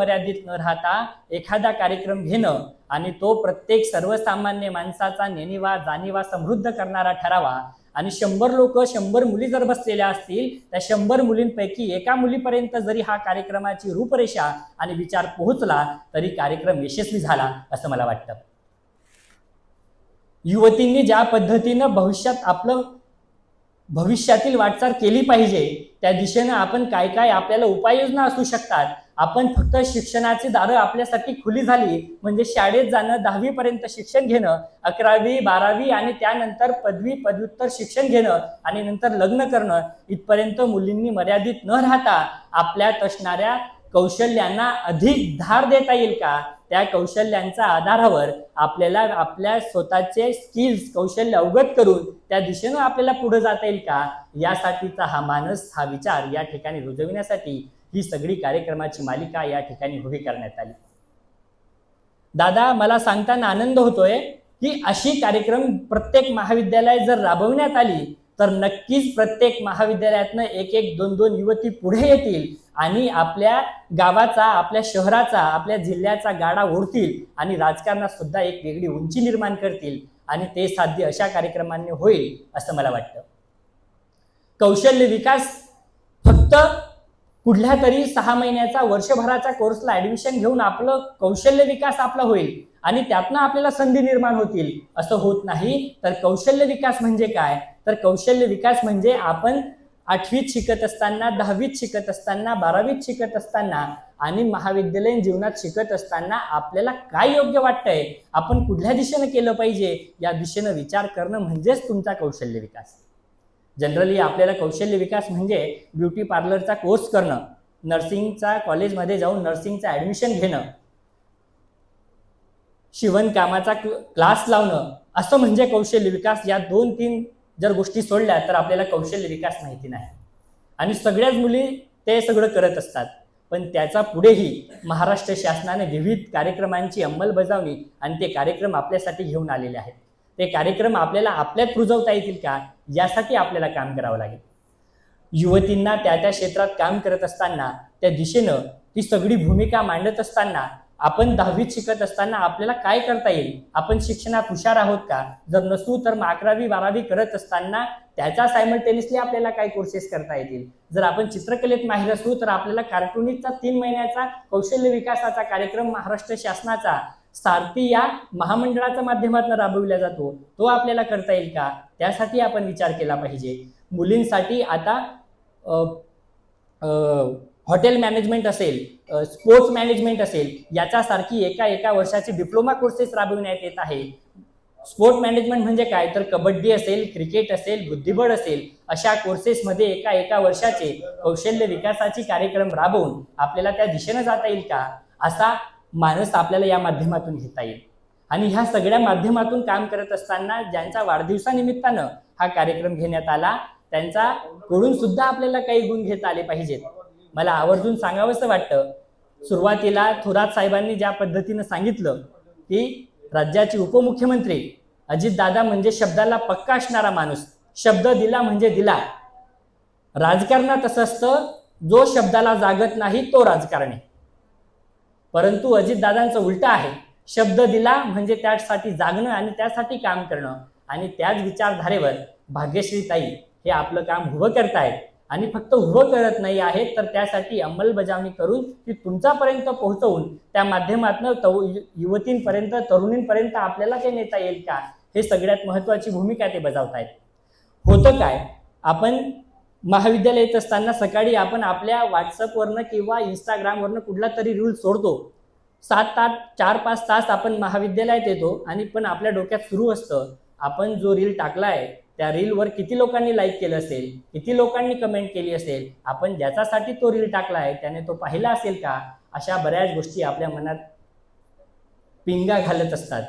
मर्यादित न राहता एखादा कार्यक्रम घेणं आणि तो प्रत्येक सर्वसामान्य माणसाचा नेणीवा जाणीवा समृद्ध करणारा ठरावा. आणि शंभर लोक शंभर मुली जर बसलेल्या असतील त्या शंभर मुलींपैकी एका मुलीपर्यंत जरी हा कार्यक्रमाची रूपरेषा आणि विचार पोहोचला तरी कार्यक्रम यशस्वी झाला असं मला वाटतं. युवतींनी ज्या पद्धतीनं भविष्यात आपलं भविष्यातील वाटचाल केली पाहिजे. त्या दिशेनं आपण काय काय आपल्याला उपाययोजना असू शकतात. आपण फक्त शिक्षणाची दारं आपल्यासाठी खुली झाली म्हणजे शाळेत जाणं दहावीपर्यंत शिक्षण घेणं अकरावी बारावी आणि त्यानंतर पदवी पदव्युत्तर शिक्षण घेणं आणि नंतर लग्न करणं इथपर्यंत मुलींनी मर्यादित न राहता आपल्यात असणाऱ्या कौशल्यांना अधिक धार देता येईल का? त्या कौशल्यांच्या आधारावर आपल्याला आपल्या स्वतःचे स्किल्स कौशल्य अवगत करून त्या दिशेनं आपल्याला पुढे जाता येईल का? यासाठीचा हा मानस हा विचार या ठिकाणी रुजविण्यासाठी ही सगळी कार्यक्रमाची मालिका या ठिकाणी उभी करण्यात आली. दादा मला सांगताना आनंद होतोय की अशी कार्यक्रम प्रत्येक महाविद्यालय जर राबवण्यात आली तर नक्कीच प्रत्येक महाविद्यालयातनं एक एक दोन दोन युवती पुढे येतील आणि आपल्या गावाचा आपल्या शहराचा आपल्या जिल्ह्याचा गाडा ओढतील आणि राजकारणात सुद्धा एक वेगळी उंची निर्माण करतील आणि ते साध्य अशा कार्यक्रमांनी होईल असं मला वाटतं. कौशल्य विकास फक्त कुठल्या तरी सहा महिन्याचा वर्षभराचा कोर्सला ऍडमिशन घेऊन आपलं कौशल्य विकास आपला होईल. आणि त्यातनं आपल्याला संधी निर्माण होतील. असं होत नाही. तर कौशल्य विकास म्हणजे काय? तर कौशल्य विकास म्हणजे आपण आठवीत शिकत असताना दहावीत शिकत असताना बारावीत शिकत असताना आणि महाविद्यालयीन जीवनात शिकत असताना आपल्याला काय योग्य वाटतंय? आपण कुठल्या दिशेनं केलं पाहिजे? या दिशेनं विचार करणं म्हणजेच तुमचा कौशल्य विकास. जनरली आपल्याला कौशल्य विकास म्हणजे ब्युटी पार्लरचा कोर्स करणं. नर्सिंगचा कॉलेजमध्ये जाऊन नर्सिंगचं ॲडमिशन घेणं. शिवणकामाचा क्लास लावणं असं म्हणजे कौशल्य विकास या दोन तीन जर गोष्टी सोडल्या तर आपल्याला कौशल्य विकास माहिती नाही. आणि सगळ्याच मुली ते सगळं करत असतात. पण त्याचा पुढेही महाराष्ट्र शासनाने विविध कार्यक्रमांची अंमलबजावणी आणि ते कार्यक्रम आपल्यासाठी घेऊन आलेले आहेत. ते कार्यक्रम आपल्याला आपल्यात रुजवता येतील का? यासाठी आपल्याला काम करावं लागेल. युवतींना त्या त्या क्षेत्रात काम करत असताना त्या दिशेनं ती सगळी भूमिका मांडत असताना आपण दहावीत शिकत असताना आपल्याला काय करता येईल? आपण शिक्षणात हुशार आहोत का? जर नसू तर मग अकरावी बारावी करत असताना त्याच्या सायमल्टेनियसली आपल्याला काय कोर्सेस करता येतील? जर आपण चित्रकलेत माहीर असू तर आपल्याला कार्टुनिकचा तीन महिन्याचा कौशल्य विकासाचा कार्यक्रम महाराष्ट्र शासनाचा सारथी या महामंडळाच्या माध्यमातून राबविला जातो. तो आपल्याला करता येईल का? त्यासाठी आपण विचार केला पाहिजे. मुलींसाठी आता अ, अ, हॉटेल मॅनेजमेंट असेल स्पोर्ट्स मॅनेजमेंट असेल याच्यासारखी एका एका वर्षाची डिप्लोमा कोर्सेस राबविण्यात येत आहे. स्पोर्ट मॅनेजमेंट म्हणजे काय? तर कबड्डी असेल क्रिकेट असेल बुद्धिबळ असेल अशा कोर्सेसमध्ये एका एका वर्षाचे कौशल्य विकासाची कार्यक्रम राबवून आपल्याला त्या दिशेनं जाता येईल का? असा मानस आपल्याला या माध्यमातून घेता येईल. आणि ह्या सगळ्या माध्यमातून काम करत असताना ज्यांच्या वाढदिवसानिमित्तानं हा कार्यक्रम घेण्यात आला त्यांचा कडून सुद्धा आपल्याला काही गुण घेता आले पाहिजेत. मला आवर्जून सांगावंसं वाटतं. सुरुवातीला थोरात साहेबांनी ज्या पद्धतीनं सांगितलं की राज्याचे उपमुख्यमंत्री अजितदादा म्हणजे शब्दाला पक्का असणारा माणूस शब्द दिला म्हणजे दिला. राजकारणात असं असतं जो शब्दाला जागत नाही तो राजकारणी. परंतु अजितदादांचं उलट आहे शब्द दिला म्हणजे त्यासाठी जागणं आणि त्यासाठी काम करणं. आणि त्याच विचारधारेवर भाग्यश्री ताई हे आपलं काम उभं करतायत. आणि फक्त उभं करत नाही आहे तर त्यासाठी अंमलबजावणी करून ती तुमच्यापर्यंत पोहोचवून त्या माध्यमातून युवतींपर्यंत तरुणींपर्यंत आपल्याला ते नेता येईल का? हे सगळ्यात महत्त्वाची भूमिका ते बजावतायत. होतं काय? आपण महाविद्यालय येत असताना सकाळी आपण आपल्या व्हॉट्सअपवरनं किंवा इंस्टाग्रामवरनं कुठला तरी रील सोडतो. सात तास चार पाच तास आपण महाविद्यालयात येतो आणि पण आपल्या डोक्यात सुरू असतं. आपण जो रील टाकला आहे त्या रीलवर किती लोकांनी लाईक केलं असेल किती लोकांनी कमेंट केली असेल आपण ज्याच्यासाठी तो रील टाकला आहे त्याने तो पाहिला असेल का? अशा बऱ्याच गोष्टी आपल्या मनात पिंगा घालत असतात.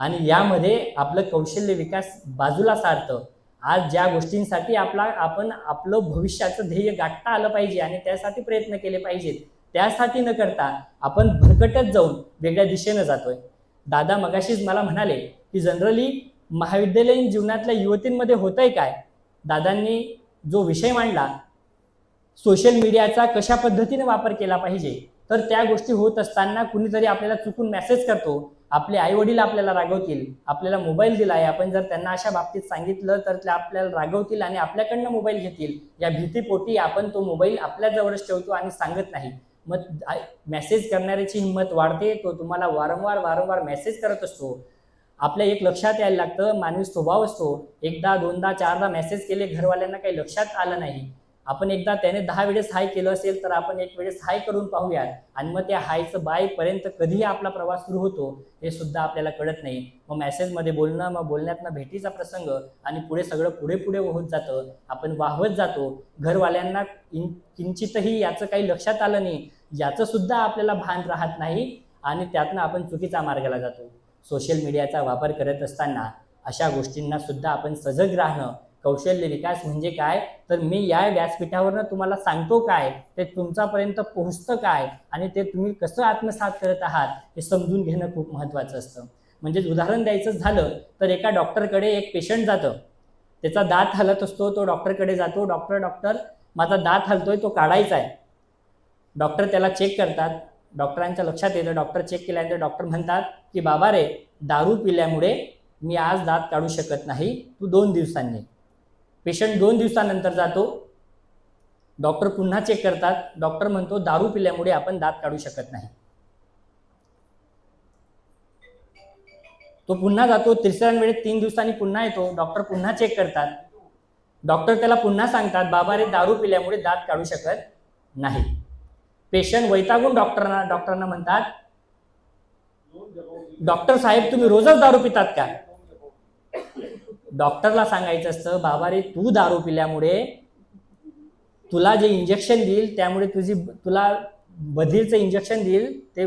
आणि यामध्ये आपलं कौशल्य विकास बाजूला सारतं. आज ज्या गोष्टींसाठी आपला आपण आपलं भविष्याचं ध्येय गाठता आलं पाहिजे आणि त्यासाठी प्रयत्न केले पाहिजेत त्यासाठी न करता आपण भरकटत जाऊन वेगळ्या दिशेनं जातोय. दादा मगाशीच मला म्हणाले की जनरली महाविद्यालयीन जीवनातल्या युवतींमध्ये होतंय काय? दादांनी जो विषय मांडला सोशल मीडियाचा कशा पद्धतीने वापर केला पाहिजे? तर त्या गोष्टी होत असताना कुणीतरी आपल्याला चुकून मेसेज करतो. आपले आई वडील आपल्याला रागवतील आपल्याला मोबाईल दिला आहे आपण जर त्यांना अशा बाबतीत सांगितलं तर ते आपल्याला रागवतील आणि आपल्याकडनं मोबाईल घेतील. या भीतीपोटी आपण तो मोबाईल आपल्याजवळच ठेवतो आणि सांगत नाही. मग मेसेज करणाऱ्याची हिंमत वाढते. तो तुम्हाला वारंवार वारंवार मेसेज करत असतो. आपल्या एक लक्षात यायला लागतं मानवी स्वभाव असतो. एकदा दोनदा चारदा मेसेज केले घरवाल्यांना काही लक्षात आलं नाही. आपण एकदा त्याने दहा वेळेस हाय केलं असेल तर आपण एक वेळेस हाय करून पाहूयात. आणि मग त्या हायचं बायपर्यंत कधीही आपला प्रवास सुरू होतो हे सुद्धा आपल्याला कळत नाही. मग मेसेजमध्ये बोलणं मग बोलण्यातनं भेटीचा प्रसंग आणि पुढे सगळं पुढे पुढे होत जातं. आपण वाहवत जातो. घरवाल्यांना किं- किंचितही याचं काही लक्षात आलं नाही. याचं सुद्धा आपल्याला भान राहत नाही आणि त्यातनं आपण चुकीचा मार्गाला जातो. सोशल मीडियाचा वापर करत असताना अशा गोष्टींना सुद्धा आपण सजग राहणं कौशल्य विकास म्हणजे काय? तर मी या व्यासपीठावरनं तुम्हाला सांगतो काय? ते तुमच्यापर्यंत पोहोचतं काय? आणि ते तुम्ही कसं आत्मसात करत आहात? हे समजून घेणं खूप महत्त्वाचं असतं. म्हणजे उदाहरण द्यायचं झालं तर एका डॉक्टरकडे एक पेशंट जातं. त्याचा दात हलत असतो तो डॉक्टरकडे जातो. डॉक्टर डॉक्टर माझा दात हलतोय तो काढायचा आहे. डॉक्टर त्याला चेक करतात. डॉक्टरांच्या लक्षात येतं. डॉक्टर चेक केल्यानंतर डॉक्टर म्हणतात की बाबा रे दारू पिल्यामुळे मी आज दात काढू शकत नाही. तू दोन दिवसांनी पेशंट दोन दिवसानंतर जातो. डॉक्टर पुन्हा चेक करतात. डॉक्टर म्हणतो दारू पिल्यामुळे आपण दात काढू शकत नाही. तो पुन्हा जातो. तिसऱ्या वेळेत तीन दिवसांनी पुन्हा येतो. डॉक्टर पुन्हा चेक करतात. डॉक्टर त्याला पुन्हा सांगतात बाबा रे दारू पिल्यामुळे दात काढू शकत नाही. पेशंट वैतागून डॉक्टरांना डॉक्टरांना म्हणतात डॉक्टर साहेब तुम्ही रोजच दारू पितात का? डॉक्टरला सांगायचं असतं बाबा रे तू दारू पिल्यामुळे तुला जे इंजेक्शन देईल त्यामुळे तुझी तुला बधीरचं इंजेक्शन देईल ते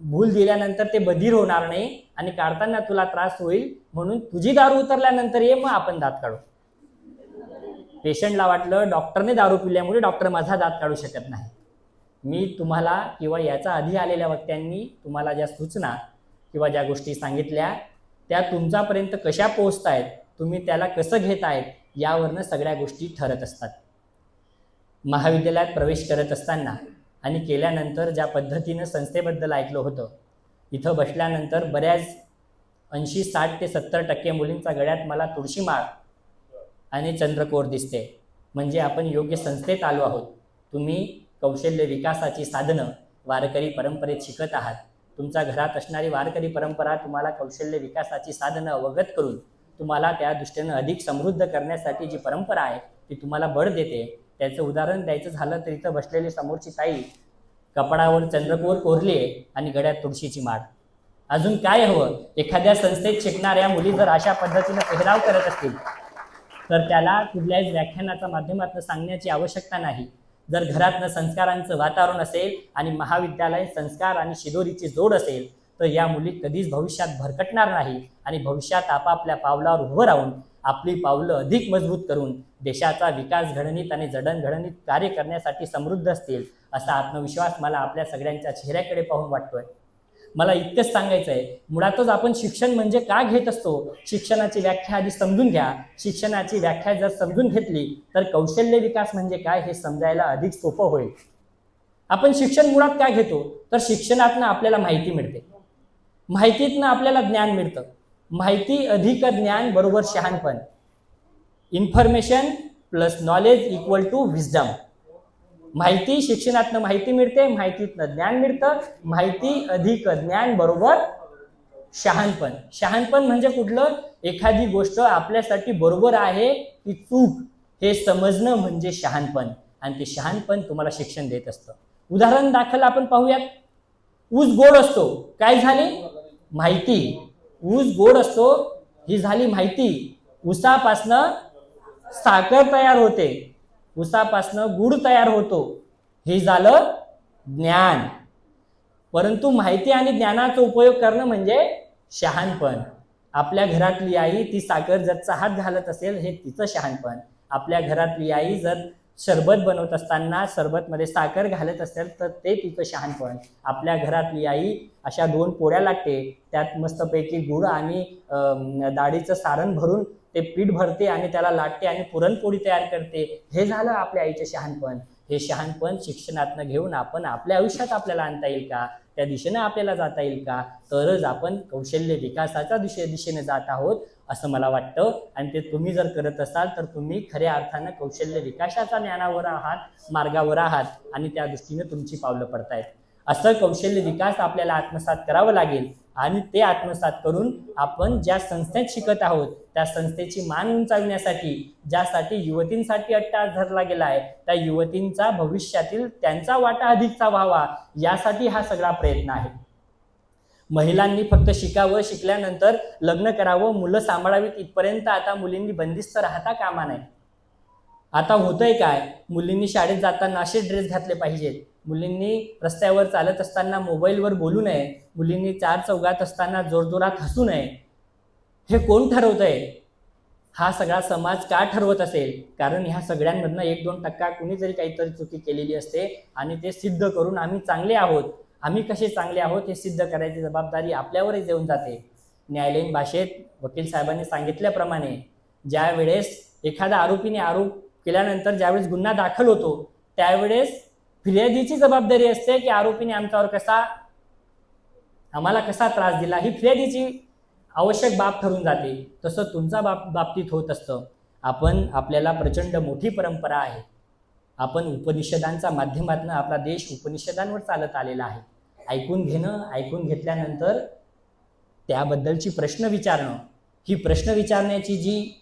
भूल दिल्यानंतर ते बधीर होणार नाही आणि काढताना तुला त्रास होईल म्हणून तुझी दारू उतरल्यानंतर ये मग आपण दात काढू. पेशंटला वाटलं डॉक्टरने दारू पिल्यामुळे डॉक्टर माझा दात काढू शकत नाही. मी तुम्हाला किंवा याचा आधी आलेल्या वक्त्यांनी तुम्हाला ज्या सूचना किंवा ज्या गोष्टी सांगितल्या त्या तुमच्यापर्यंत कशा पोहोचत आहेत तुम्ही त्याला कसं घेत आहेत यावरनं सगळ्या गोष्टी ठरत असतात. महाविद्यालयात प्रवेश करत असताना आणि केल्यानंतर ज्या पद्धतीनं संस्थेबद्दल ऐकलं होतं इथं बसल्यानंतर बऱ्याच ऐंशी साठ ते सत्तर टक्के मुलींचा गळ्यात मला तुळशीमाळ आणि चंद्रकोर दिसते. म्हणजे आपण योग्य संस्थेत आलो आहोत. तुम्ही कौशल्य विकासाची साधनं वारकरी परंपरेत शिकत आहात. तुमच्या घरात असणारी वारकरी परंपरा तुम्हाला कौशल्य विकासाची साधनं अवगत करून तुम्हाला त्या दृष्टीनं अधिक समृद्ध करण्यासाठी जी परंपरा आहे ती तुम्हाला बळ देते. त्याचं उदाहरण द्यायचं झालं तर इथं बसलेली समोरची ताई कपडावर चंद्रकोर कोरली आहे आणि गड्यात तुळशीची माळ. अजून काय हवं? एखाद्या संस्थेत शिकणाऱ्या मुली जर अशा पद्धतीनं पेहराव करत असतील तर त्याला कुठल्याही व्याख्यानाच्या माध्यमातून सांगण्याची आवश्यकता नाही. जर घरातनं संस्कारांचं वातावरण असेल आणि महाविद्यालय संस्कार आणि शिदोरीची जोड असेल तर या मुली कधीच भविष्यात भरकटणार नाही आणि भविष्यात आपापल्या पावलावर उभं राहून आपली पावलं अधिक मजबूत करून देशाचा विकास घडणीत आणि जडणघडणीत कार्य करण्यासाठी समृद्ध असतील असा आत्मविश्वास मला आपल्या सगळ्यांच्या चेहऱ्याकडे पाहून वाटतोय. मला इतकंच सांगायचं आहे मुळातच आपण शिक्षण म्हणजे का घेत असतो? शिक्षणाची व्याख्या आधी समजून घ्या. शिक्षणाची व्याख्या जर समजून घेतली तर कौशल्य विकास म्हणजे काय हे समजायला अधिक सोपं होईल. आपण शिक्षण मुळात काय घेतो? तर शिक्षणातनं आपल्याला माहिती मिळते. माहितीतनं आपल्याला ज्ञान मिळतं. माहिती अधिक ज्ञान बरोबर शहाणपण. Information plus knowledge equal to wisdom माहिती शिक्षणातनं माहिती मिळते माहितीतनं ज्ञान मिळतं. माहिती अधिक ज्ञान बरोबर शहाणपण. शहाणपण म्हणजे कुठलं? एखादी गोष्ट आपल्यासाठी बरोबर आहे की चूक हे समजणं म्हणजे शहाणपण. आणि ते शहाणपण तुम्हाला शिक्षण देत असतं. उदाहरण दाखल आपण पाहूयात. ऊस गोड असतो. काय झाली? माहिती. ऊस गोड असतो. ही झाली माहिती. ऊसापासनं साखर तयार होते. उसापासनं गुड तयार होतो. हे झालं ज्ञान. परंतु माहिती आणि ज्ञानाचा उपयोग करणं म्हणजे शहाणपण. आपल्या घरातली आई ती साखर जर चहात घालत असेल हे तिचं शहाणपण. आपल्या घरातली आई जर सरबत बनवत असताना सरबतमध्ये साखर घालत असेल तर ते तिचं शहाणपण. आपल्या घरातली आई अशा दोन पोळ्या लागते त्यात मस्तपैकी गुळ आणि दाढीचं डाळीचं सारण भरून ते पीठ भरते आणि त्याला लाटते आणि पुरणपोळी तयार करते. हे झालं आपल्या आईचे शहाणपण. हे शहाणपण शिक्षणातनं घेऊन आपण आपल्या आयुष्यात आपल्याला आणता येईल का? त्या दिशेनं आपल्याला जाता येईल का? तरच आपण कौशल्य विकासाच्या दिशे दिशेने जात आहोत असं मला वाटतं. आणि ते तुम्ही जर करत असाल तर तुम्ही खऱ्या अर्थानं कौशल्य विकासाच्या ज्ञानावर आहात मार्गावर आहात आणि त्या दृष्टीने तुमची पावलं पडतायत. असं कौशल्य विकास आपल्याला आत्मसात करावं लागेल. आणि ते आत्मसात करून आपण ज्या संस्थेत शिकत आहोत त्या संस्थेची मान उंचावण्यासाठी ज्यासाठी युवतींसाठी अट्टास धरला गेला आहे त्या युवतींचा भविष्यातील त्यांचा वाटा अधिकचा व्हावा यासाठी हा सगळा प्रयत्न आहे. महिलांनी फक्त शिकावं शिकल्यानंतर लग्न करावं मुलं सांभाळावीत इथपर्यंत आता मुलींनी बंदिस्त राहता कामा नाही आता होतंय काय? मुलींनी शाळेत जाताना असे ड्रेस घातले पाहिजेत. मुलींनी रस्त्यावर चालत असताना मोबाईलवर बोलू नये मुलींनी चार चौघात असताना जोरजोरात हसू नये हे कोण ठरवतंय? हा सगळा समाज का ठरवत असेल? कारण ह्या सगळ्यांमधनं एक दोन टक्का कुणी जरी काहीतरी चुकी केलेली असते आणि ते सिद्ध करून आम्ही चांगले आहोत. आम्ही कसे चांगले आहोत हे सिद्ध करायची जबाबदारी आपल्यावरच येऊन जाते. न्यायालयीन भाषेत वकील साहेबांनी सांगितल्याप्रमाणे ज्या वेळेस एखाद्या आरोपीने आरोप केल्यानंतर ज्यावेळेस गुन्हा दाखल होतो त्यावेळेस फिर्यादीची जबाबदारी असते की आरोपीने आमच्यावर कसा आम्हाला कसा त्रास दिला ही फिर्यादीची आवश्यक बाब ठरून जाते. तसं तुमचा बाब बाबतीत होत असतं. आपण आपल्याला प्रचंड मोठी परंपरा आहे. आपण उपनिषदांच्या माध्यमातून आपला देश उपनिषदांवर चालत आलेला आहे. ऐकून घेणं ऐकून घेतल्यानंतर त्याबद्दलची प्रश्न विचारणं ही प्रश्न विचारण्याची जी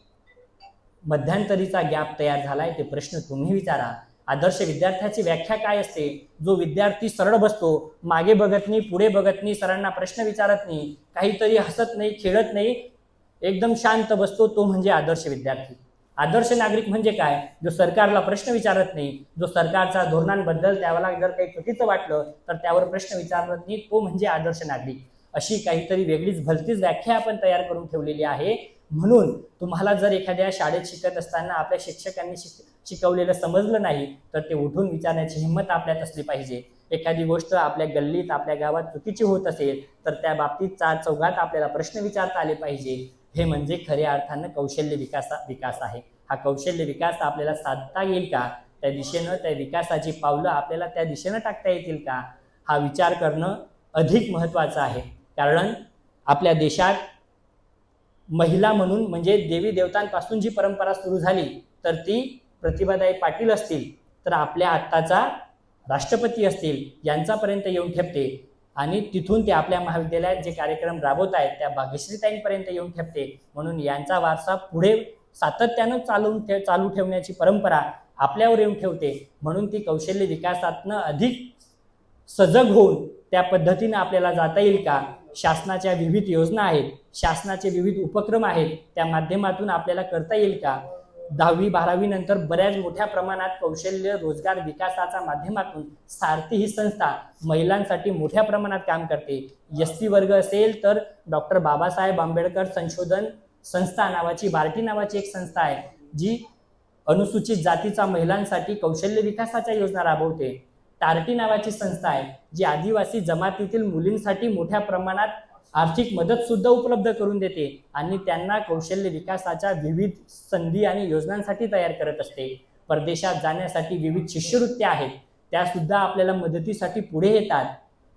मध्यंतरीचा गॅप तयार झाला आहे ते प्रश्न तुम्ही विचारा. आदर्श विद्यार्थ्याची व्याख्या काय असते? जो विद्यार्थी सरळ बसतो मागे बघत नाही पुढे बघत नाही सरांना प्रश्न विचारत नाही काहीतरी हसत नाही खेळत नाही एकदम शांत बसतो तो म्हणजे आदर्श विद्यार्थी. आदर्श नागरिक म्हणजे काय? जो सरकारला प्रश्न विचारत नाही जो सरकारच्या धोरणांबद्दल त्याला जर काही चुकीचं वाटलं तर त्यावर प्रश्न विचारत नाही तो म्हणजे आदर्श नागरिक. अशी काहीतरी वेगळीच भलतीच व्याख्या आपण तयार करून ठेवलेली आहे. म्हणून तुम्हाला जर एखाद्या शाळेत शिकत असताना आपल्या शिक्षकांनी शिक शिकवलेलं समजलं नाही तर ते उठून विचारण्याची हिंमत आपल्यात असली पाहिजे. एखादी गोष्ट आपल्या गल्लीत आपल्या गावात चुकीची होत असेल तर त्या बाबतीत चार चौघात आपल्याला प्रश्न विचारता आले पाहिजे. हे म्हणजे खऱ्या अर्थानं कौशल्य विकासा विकास आहे. हा कौशल्य विकास आपल्याला साधता येईल का? त्या दिशेनं त्या विकासाची पावलं आपल्याला त्या दिशेनं टाकता येतील का? हा विचार करणं अधिक महत्त्वाचं आहे. कारण आपल्या देशात महिला म्हणून म्हणजे देवी देवतांपासून जी परंपरा सुरू झाली तर ती प्रतिभाताई पाटील असतील तर आपल्या आत्ताचा राष्ट्रपती असतील यांचापर्यंत येऊन ठेपते. आणि तिथून ते आपल्या महाविद्यालयात जे कार्यक्रम राबवत आहेत त्या भाग्यश्रीताईंपर्यंत येऊन ठेपते. म्हणून यांचा वारसा पुढे सातत्यानं चालवून ठेव चालू ठेवण्याची परंपरा आपल्यावर येऊन ठेवते. म्हणून ती कौशल्य विकासातनं अधिक सजग होऊन त्या पद्धतीनं आपल्याला जाता येईल का? शासनाच्या विविध योजना आहेत. शासनाचे विविध उपक्रम आहेत. त्या माध्यमातून आपल्याला करता येईल का? दहावी बारावी नंतर बऱ्याच मोठ्या प्रमाणात कौशल्य रोजगार विकासाच्या माध्यमातून सारथी ही संस्था महिलांसाठी मोठ्या प्रमाणात काम करते. एस सी वर्ग असेल तर डॉक्टर बाबासाहेब आंबेडकर संशोधन संस्था नावाची बार्टी नावाची एक संस्था आहे जी अनुसूचित जातीचा महिलांसाठी कौशल्य विकासाच्या योजना राबवते. टार्टी नावाची संस्था आहे जी आदिवासी जमातीतील मुलींसाठी मोठ्या प्रमाणात आर्थिक मदत सुद्धा उपलब्ध करून देते आणि त्यांना कौशल्य विकासाच्या विविध संधी आणि योजनांसाठी तयार करत असते. परदेशात जाण्यासाठी विविध शिष्यवृत्त्या आहेत. त्या सुद्धा आपल्याला मदतीसाठी पुढे येतात.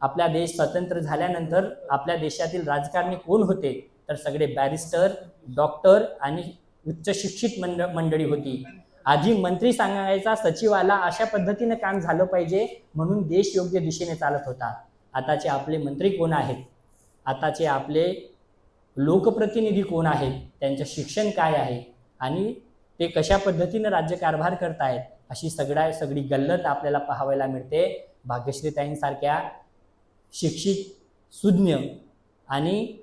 आपला देश स्वतंत्र झाल्यानंतर आपल्या देशातील राजकारणी कोण होते? तर सगळे बॅरिस्टर डॉक्टर आणि उच्च शिक्षित मंड मंडळी होती. आधी मंत्री सांगायचा सचिवाला अशा पद्धतीनं काम झालं पाहिजे म्हणून देश योग्य दिशेने चालत होता. आताचे आपले मंत्री कोण आहेत? आताचे आपले लोकप्रतिनिधी कोण आहेत त्यांचं शिक्षण काय आहे आणि ते कशा पद्धतीनं राज्यकारभार करतायत अशी सगळ्या सगळी गल्लत आपल्याला पाहायला मिळते. भाग्यश्रीताईंसारख्या शिक्षित सुज्ञ आणि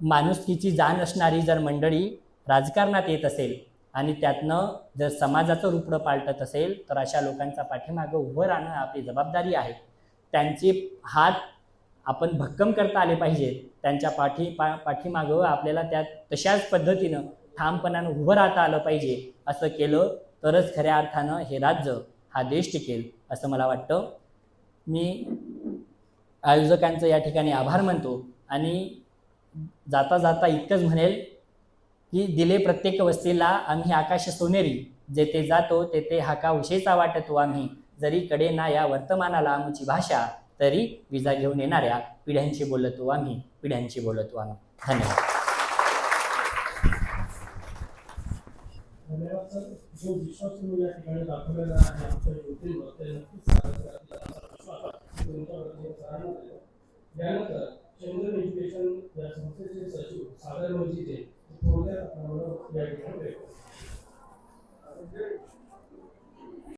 माणुसकीची जाण असणारी जर मंडळी राजकारणात येत असेल आणि त्यातनं जर समाजाचं रूपडं पालटत असेल तर अशा लोकांचा पाठीमागं उभं राहणं आपली जबाबदारी आहे. त्यांचे हात आपण भक्कम करता आले पाहिजेत त्यांच्या पाठी पा पाठीमागं आपल्याला त्या तशाच पद्धतीनं ठामपणानं उभं राहता आलं पाहिजे असं केलं तरच खऱ्या अर्थानं हे राज्य हा देश टिकेल असं मला वाटतं. मी आयोजकांचं या ठिकाणी आभार मानतो आणि जाता जाता इतकंच म्हणेल की दिले प्रत्येक वस्तीला आम्ही आकाश सोनेरी जेथे जातो तेथे हाका उशेचा वाटतो आम्ही जरी कडे ना या वर्तमानाला आमची भाषा तरी विजा घेऊन येणाऱ्या पिढ्यांशी बोलतो आम्ही पिढ्यांशी बोलतो आम्ही. धन्यवाद. या एज्युकेशन या संस्थेचे सचिव सागर मोजीचे थोडक्यात या ठिकाणी